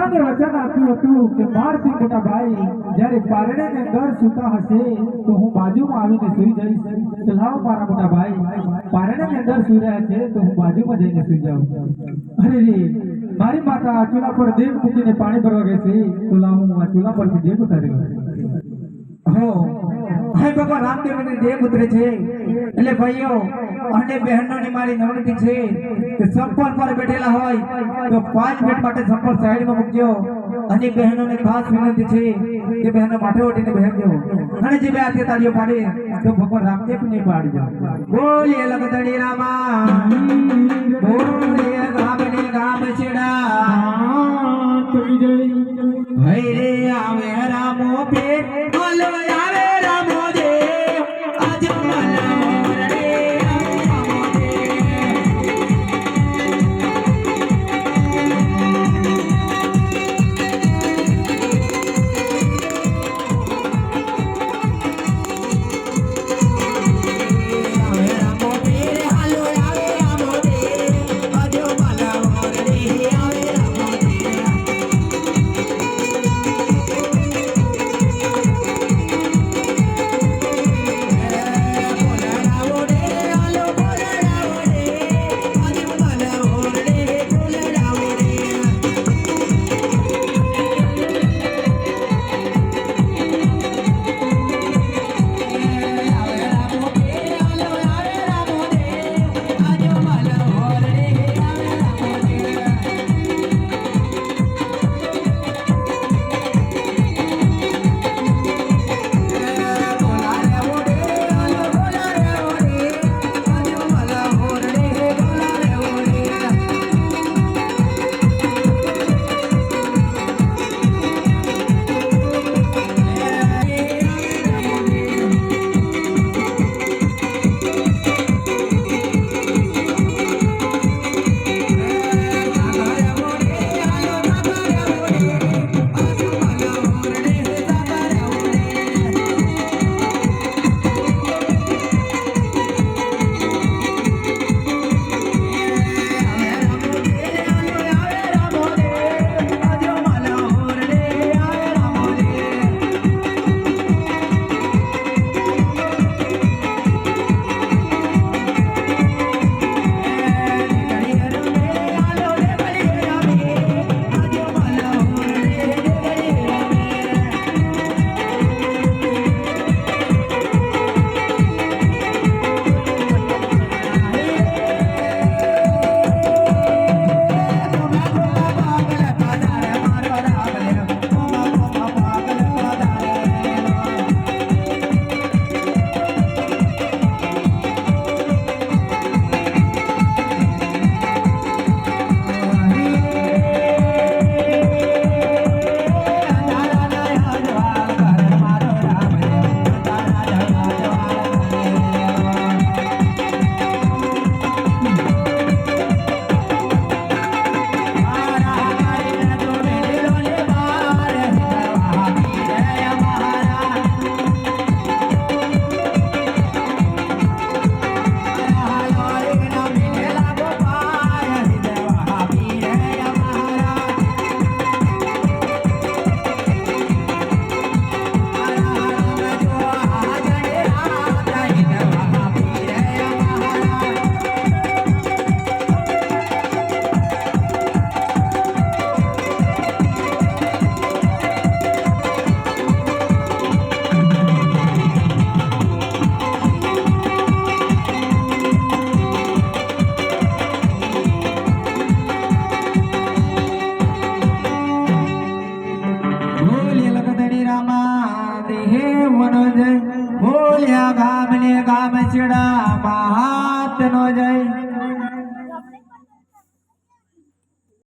માતાને વચન આપ્યું હતું કે મારથી મોટા ભાઈ જ્યારે પારણે ને દર સૂતા હશે, તો હું બાજુમાં આવીને સૂઈ જઈશ. તો લાવ મારા મોટા ભાઈ, પારણે ને દર સૂઈ રહ્યા છે, તો હું બાજુમાં જઈને સૂઈ જાઉં. અરે મારી માતા ચૂલા પર દેવ મૂકીને પાણી ભરવા ગઈ છે, તો લાવ હું આ ચૂલા પરથી દેવ ઉતારી લઉં. હો હે ભગવાન, રામદેવ મને દેવ ઉતરે છે, એટલે ભાઈઓ અને બહેનોની મારી નમ્રતી છે કે સંપર્ક પર બેઠેલા હોય તો પાંચ મિનિટ માટે સંપલ સાઈડમાં મૂકજો. અને બહેનોને ખાસ વિનંતી છે કે બહેનો માથે ઓટીને બહેન દેવો અને જે બે હાથે તાળીઓ પાડે, તો ભગવાન રામદેવ ને પાડજો બોલીએ લગદડી રામા બોલીએ ગામને ગામ છેડા દેહે મનો જય બોલ્યા ગામને ગામ ચડા મહાત નો જય.